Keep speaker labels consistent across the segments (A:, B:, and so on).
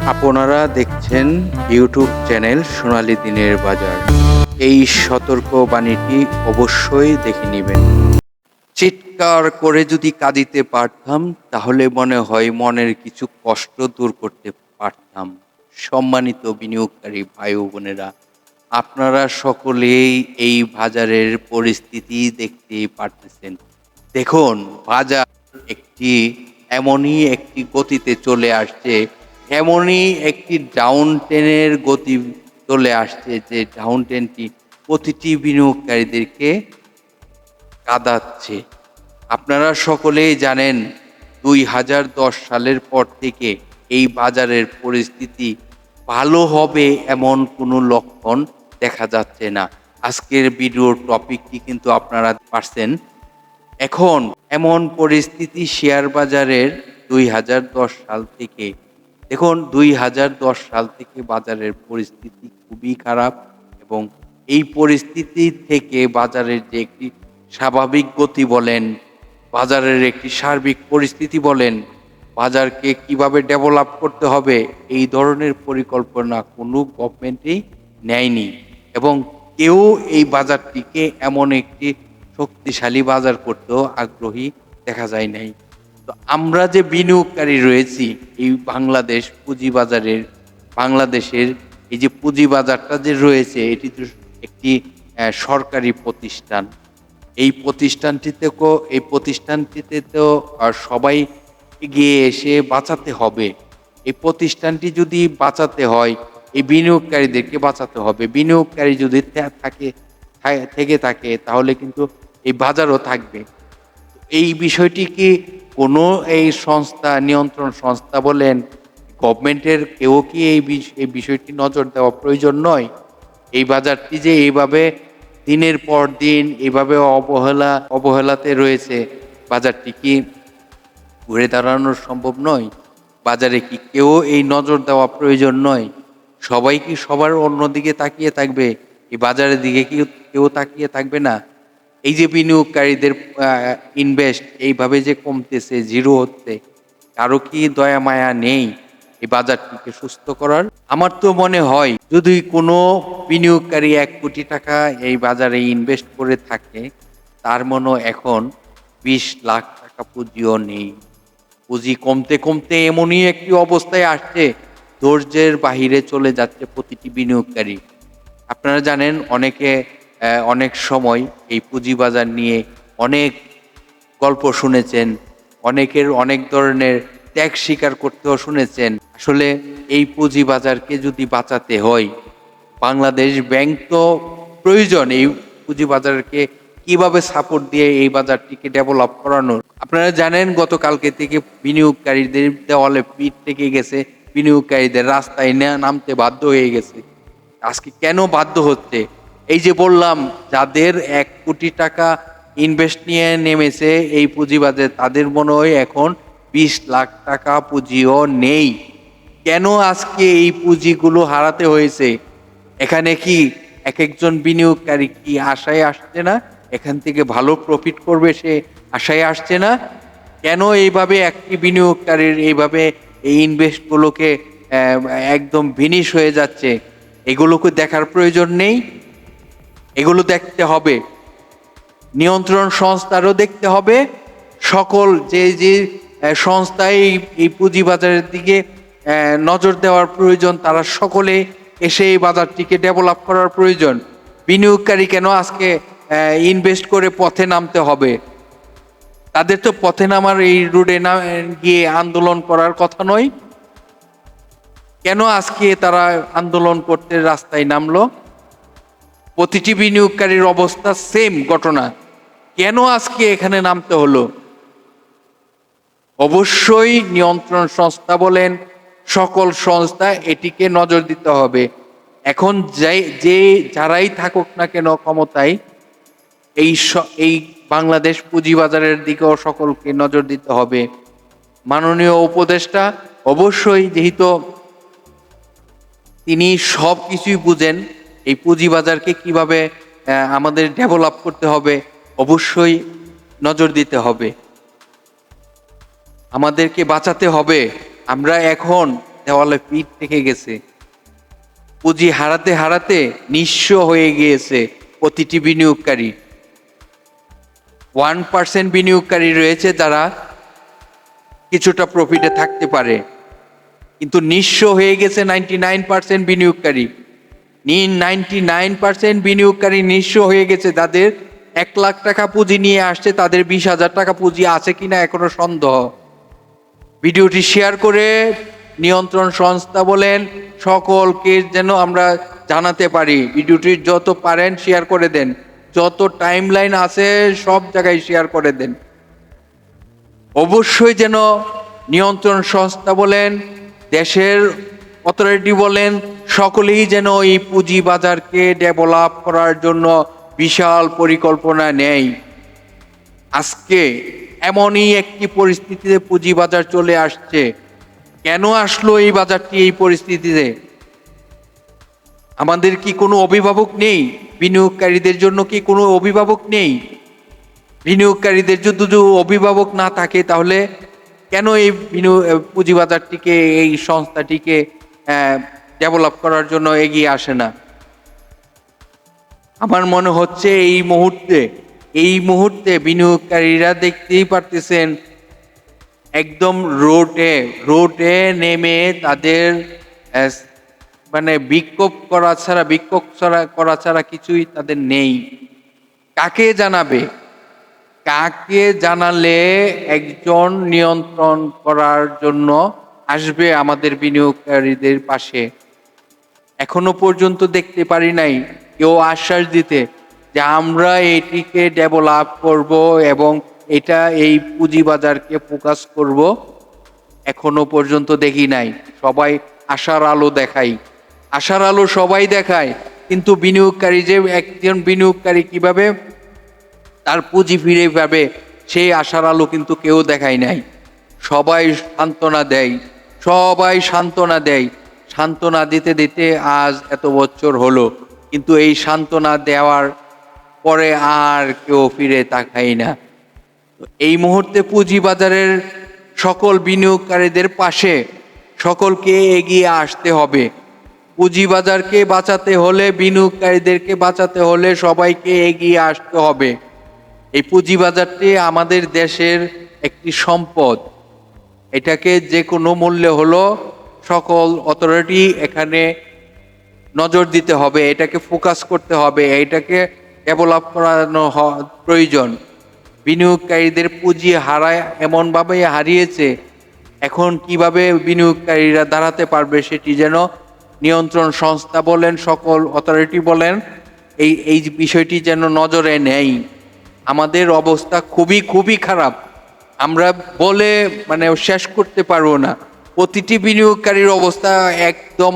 A: আপনারা দেখছেন YouTube channel সোনালী দিনের বাজার। এই সতর্ক বাণীটি অবশ্যই দেখে নেবেন। চিৎকার করে যদি কাঁদিতে পারতাম, তাহলে মনে হয় মনের কিছু কষ্ট দূর করতে পারতাম। সম্মানিত বিনিয়োগকারী ভাই বোনেরা, আপনারা সকলেই এই বাজারের পরিস্থিতি দেখতে পারতেছেন। দেখুন, বাজার একটি এমনই একটি গতিতে চলে আসছে এমনই একটি ডাউন টেনের গতি চলে আসছে যে ডাউন টেনটি প্রতিটি বিনিয়োগকারীদেরকে কাঁদাচ্ছে। আপনারা সকলেই জানেন, দুই হাজার দশ সালের পর থেকে এই বাজারের পরিস্থিতি ভালো হবে এমন কোনো লক্ষণ দেখা যাচ্ছে না। আজকের ভিডিওর টপিকটি কিন্তু আপনারা পারছেন। এখন এমন পরিস্থিতি শেয়ার বাজারের দুই হাজার দশ সাল থেকে দেখুন, দুই হাজার দশ সাল থেকে বাজারের পরিস্থিতি খুবই খারাপ এবং এই পরিস্থিতি থেকে বাজারের যে একটি স্বাভাবিক গতি বলেন, বাজারের একটি সার্বিক পরিস্থিতি বলেন, বাজারকে কীভাবে ডেভেলপ করতে হবে, এই ধরনের পরিকল্পনা কোনো গভর্নমেন্টই নেয়নি এবং কেউ এই বাজারটিকে এমন একটি শক্তিশালী বাজার করতেও আগ্রহী দেখা যায় নাই। তো আমরা যে বিনিয়োগকারী রয়েছি এই বাংলাদেশ পুঁজিবাজারের, বাংলাদেশের এই যে পুঁজিবাজারটা যে রয়েছে, এটি তো একটি সরকারি প্রতিষ্ঠান। এই প্রতিষ্ঠানটিতেও এই প্রতিষ্ঠানটিতে তো সবাই এগিয়ে এসে বাঁচাতে হবে। এই প্রতিষ্ঠানটি যদি বাঁচাতে হয়, এই বিনিয়োগকারীদেরকে বাঁচাতে হবে। বিনিয়োগকারী যদি থাকে থেকে থাকে, তাহলে কিন্তু এই বাজারও থাকবে। এই বিষয়টি কি কোনো এই সংস্থা, নিয়ন্ত্রণ সংস্থা বলেন, গভর্নমেন্টের কেউ কি এই এই বিষয়টি নজর দেওয়া প্রয়োজন নয়? এই বাজারটি যে এইভাবে দিনের পর দিন এইভাবে অবহেলা, অবহেলাতে রয়েছে, বাজারটি কি ঘুরে দাঁড়ানো সম্ভব নয়? বাজারে কি কেউ এই নজর দেওয়া প্রয়োজন নয়? সবাই কি সবার অন্যদিকে তাকিয়ে থাকবে? এই বাজারের দিকে কি কেউ তাকিয়ে থাকবে না? এই যে বিনিয়োগকারীদের ইনভেস্ট এইভাবে যে কমতেছে জিরো হচ্ছে, কারও কি দয়া, মায়া নেই এই বাজারটিকে সুস্থ করার? আমার তো মনে হয়, যদি কোনো বিনিয়োগকারী এক কোটি টাকা এই বাজারে ইনভেস্ট করে থাকে, তার মনে এখন বিশ লাখ টাকা পুঁজিও নেই। পুঁজি কমতে কমতে এমনই একটি অবস্থায় আসছে, ধৈর্যের বাহিরে চলে যাচ্ছে প্রতিটি বিনিয়োগকারী। আপনারা জানেন, অনেকে অনেক সময় এই পুঁজিবাজার নিয়ে অনেক গল্প শুনেছেন, অনেকের অনেক ধরনের ত্যাগ স্বীকার করতেও শুনেছেন। আসলে এই পুঁজিবাজারকে যদি বাঁচাতে হয়, বাংলাদেশ ব্যাংক তো প্রয়োজন এই পুঁজিবাজারকে কীভাবে সাপোর্ট দিয়ে এই বাজারটিকে ডেভেলপ করানোর। আপনারা জানেন, গতকালকে থেকে বিনিয়োগকারীদের দেওয়ালে পিঠ থেকে গেছে, বিনিয়োগকারীদের রাস্তায় নামতে বাধ্য হয়ে গেছে। আজকে কেন বাধ্য হচ্ছে? এই যে বললাম, যাদের এক কোটি টাকা ইনভেস্ট নিয়ে নেমেছে এই পুঁজিবাজে তাদের মনে হয় এখন বিশ লাখ টাকা পুঁজিও নেই। কেন আজকে এই পুঁজিগুলো হারাতে হয়েছে? এখানে কি এক একজন বিনিয়োগকারী কি আশায় আসছে না? এখান থেকে ভালো প্রফিট করবে সে আশায় আসছে না? কেন এইভাবে একটি বিনিয়োগকারীর এইভাবে এই ইনভেস্টগুলোকে একদম ভিনিশ হয়ে যাচ্ছে? এগুলোকে দেখার প্রয়োজন নেই। এগুলো দেখতে হবে। নিয়ন্ত্রণ সংস্থারও দেখতে হবে। সকল যে যে সংস্থায় এই- পুঁজিবাজারের দিকে নজর দেওয়ার প্রয়োজন, তারা সকলে এসে এই বাজারটিকে ডেভেলপ করার প্রয়োজন। বিনিয়োগকারী কেন আজকে ইনভেস্ট করে পথে নামতে হবে? তাদের তো পথে নামার এই রোডে না গিয়ে আন্দোলন করার কথা নয়। কেন আজকে তারা আন্দোলন করতে রাস্তায় নামলো? প্রতিটি বিনিয়োগকারীর অবস্থা সেম ঘটনা। কেন আজকে এখানে নামতে হলো? অবশ্যই নিয়ন্ত্রণ সংস্থা বলেন, সকল সংস্থা এটিকে নজর দিতে হবে। এখন যে যারাই থাকুক না কেন ক্ষমতায়, এই এই বাংলাদেশ পুঁজিবাজারের দিকেও সকলকে নজর দিতে হবে। মাননীয় উপদেষ্টা, অবশ্যই যেহেতু তিনি সব কিছুই বুঝেন এই পুঁজিবাজারকে কীভাবে আমাদের ডেভেলপ করতে হবে, অবশ্যই নজর দিতে হবে। আমাদেরকে বাঁচাতে হবে। আমরা এখন দেওয়ালে পিঠ থেকে গেছে। পুঁজি হারাতে হারাতে নিঃস্ব হয়ে গিয়েছে প্রতিটি বিনিয়োগকারী। ওয়ান পার্সেন্ট বিনিয়োগকারী রয়েছে যারা কিছুটা প্রফিটে থাকতে পারে। কিন্তু নিঃস্ব হয়ে গেছে নাইনটি নাইন পার্সেন্ট বিনিয়োগকারী। নাইনটি নাইন পার্সেন্ট বিনিয়োগকারী নিঃস্ব হয়ে গেছে। তাদের এক লাখ টাকা পুঁজি নিয়ে আসছে। তাদের বিশ হাজার টাকা পুঁজি আছে কিনা এখনও সন্দেহ। ভিডিওটি শেয়ার করে নিয়ন্ত্রণ সংস্থা বলেন সকলকে যেন আমরা জানাতে পারি। ভিডিওটি যত পারেন শেয়ার করে দেন। যত টাইম লাইন আছে, সব জায়গায় শেয়ার করে দেন। অবশ্যই যেন নিয়ন্ত্রণ সংস্থা বলেন, দেশের অথরিটি বলেন, সকলেই যেন এই পুঁজি বাজারকে ডেভেলপ করার জন্য বিশাল পরিকল্পনা নেয়। আজকে এমনই একটি পরিস্থিতিতে পুঁজি বাজার চলে আসছে। কেন আসলো এই বাজারটি এই পরিস্থিতিতে? আমাদের কি কোনো অভিভাবক নেই? বিনিয়োগকারীদের জন্য কি কোনো অভিভাবক নেই? বিনিয়োগকারীদের যদি অভিভাবক না থাকে, তাহলে কেন এই বিনিয়োগ পুঁজিবাজারটিকে এই সংস্থাটিকে ডেভেলপ করার জন্য এগিয়ে আসে না। আমার মনে হচ্ছে এই মুহূর্তে এই মুহূর্তে বিনিয়োগকারীরা দেখতেই পারতেছেন, একদম রোডে রোডে নেমে তাদের মানে বিক্ষোভ করা ছাড়া, বিক্ষোভ ছাড়া, করা ছাড়া কিছুই তাদের নেই। কাকে জানাবে? কাকে জানালে একজন নিয়ন্ত্রণ করার জন্য আসবে আমাদের বিনিয়োগকারীদের পাশে। এখনও পর্যন্ত দেখতে পারি নাই, কেউ আশ্বাস দিতে, যে আমরা এটিকে ডেভেলপ করব এবং এটা এই পুঁজিবাজারকে ফোকাস করব। এখনও পর্যন্ত দেখি নাই, সবাই আশার আলো দেখাই। আশার আলো সবাই দেখায়, কিন্তু বিনিয়োগকারী যে একজন বিনিয়োগকারী কীভাবে তার পুঁজি ফিরে পাবে, সেই আশার আলো কিন্তু কেউ দেখায় নাই। সবাই সান্ত্বনা দেয়। সবাই সান্ত্বনা দেয়। সান্ত্বনা দিতে দিতে আজ এত বছর হলো, কিন্তু এই সান্ত্বনা দেওয়ার পরে আর কেউ ফিরে তাকাই না। এই মুহূর্তে পুঁজিবাজারের সকল বিনিয়োগকারীদের পাশে সকলকে এগিয়ে আসতে হবে। পুঁজিবাজারকে বাঁচাতে হলে, বিনিয়োগকারীদেরকে বাঁচাতে হলে সবাইকে এগিয়ে আসতে হবে। এই পুঁজিবাজারটি আমাদের দেশের একটি সম্পদ। এটাকে যে কোনো মূল্যে হলো সকল অথরিটি এখানে নজর দিতে হবে, এটাকে ফোকাস করতে হবে, এটাকে ডেভেলপ করানো প্রয়োজন। বিনিয়োগকারীদের পুঁজি হারায় এমনভাবে হারিয়েছে। এখন কীভাবে বিনিয়োগকারীরা দাঁড়াতে পারবে সেটি যেন নিয়ন্ত্রণ সংস্থা বলেন, সকল অথরিটি বলেন, এই এই বিষয়টি যেন নজরে নেই আমাদের অবস্থা খুবই খুবই খারাপ। আমরা বলে মানে শেষ করতে পারব না। প্রতিটি বিনিয়োগকারীর অবস্থা একদম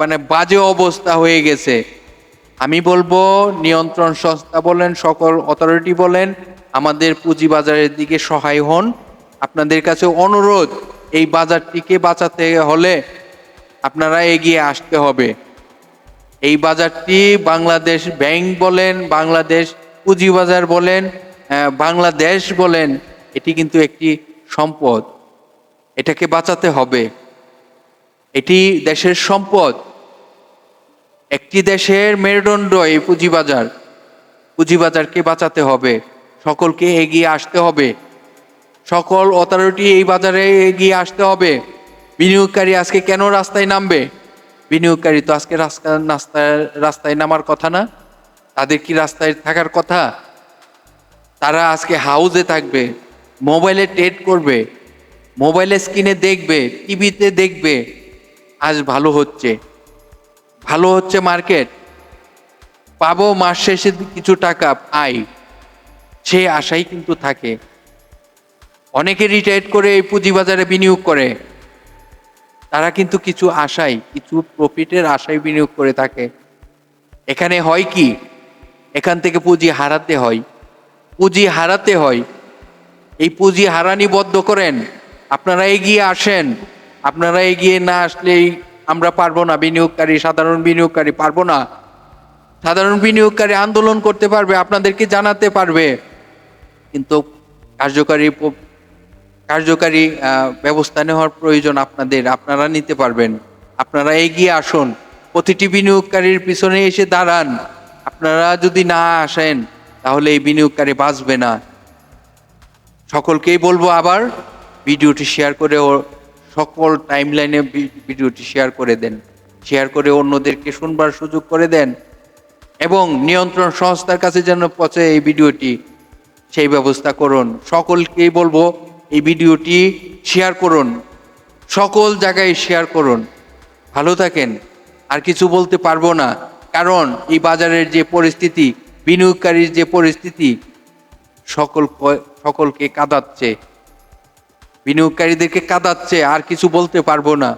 A: মানে বাজে অবস্থা হয়ে গেছে। আমি বলব, নিয়ন্ত্রণ সংস্থা বলেন, সকল অথরিটি বলেন, আমাদের পুঁজিবাজারের দিকে সহায় হন। আপনাদের কাছে অনুরোধ, এই বাজারটিকে বাঁচাতে হলে আপনারা এগিয়ে আসতে হবে। এই বাজারটি বাংলাদেশ ব্যাংক বলেন, বাংলাদেশ পুঁজিবাজার বলেন বাংলাদেশ বলেন এটি কিন্তু একটি সম্পদ। এটাকে বাঁচাতে হবে। এটি দেশের সম্পদ। একটি দেশের মেরুদণ্ড এই পুঁজিবাজার। পুঁজিবাজারকে বাঁচাতে হবে। সকলকে এগিয়ে আসতে হবে। সকল অথরিটি এই বাজারে এগিয়ে আসতে হবে। বিনিয়োগকারী আজকে কেন রাস্তায় নামবে? বিনিয়োগকারী তো আজকে রাস্তা, রাস্তায় রাস্তায় নামার কথা না। তাদের কি রাস্তায় থাকার কথা? তারা আজকে হাউজে থাকবে। মোবাইলে ট্রেড করবে মোবাইলে স্ক্রিনে দেখবে টিভিতে দেখবে, আজ ভালো হচ্ছে। ভালো হচ্ছে মার্কেট পাবো মাস শেষে কিছু টাকা পাই সে আশাই কিন্তু থাকে। অনেকে রিটায়ার করে এই পুঁজিবাজারে বিনিয়োগ করে। তারা কিন্তু কিছু আশায় কিছু প্রফিটের আশায় বিনিয়োগ করে থাকে। এখানে হয় কি? এখান থেকে পুঁজি হারাতে হয়। পুঁজি হারাতে হয়। এই পুঁজি হারানি বদ্ধ করেন। আপনারা এগিয়ে আসেন। আপনারা এগিয়ে না আসলেই আমরা পারব না। বিনিয়োগকারী, সাধারণ বিনিয়োগকারী পারব না। সাধারণ বিনিয়োগকারী আন্দোলন করতে পারবে, আপনাদেরকে জানাতে পারবে। কিন্তু কার্যকারী কার্যকারী ব্যবস্থা নেওয়ার প্রয়োজন আপনাদের। আপনারা নিতে পারবেন। আপনারা এগিয়ে আসুন। প্রতিটি বিনিয়োগকারীর পিছনে এসে দাঁড়ান। আপনারা যদি না আসেন, তাহলে এই বিনিয়োগকারী বাঁচবে না। সকলকেই বলব আবার ভিডিওটি শেয়ার করে ও সকল টাইমলাইনে ভিডিওটি শেয়ার করে দেন। শেয়ার করে অন্যদেরকে শুনবার সুযোগ করে দেন এবং নিয়ন্ত্রণ সংস্থার কাছে যেন পচে এই ভিডিওটি, সেই ব্যবস্থা করুন। সকলকেই বলব এই ভিডিওটি শেয়ার করুন। সকল জায়গায় শেয়ার করুন। ভালো থাকেন। আর কিছু বলতে পারব না। কারণ এই বাজারের যে পরিস্থিতি, বিনিয়োগকারীর যে পরিস্থিতি, সকল সকলকে কাঁদাচ্ছে। বিনিয়োগকারীদেরকে কাঁদাচ্ছে আর কিছু বলতে পারব না।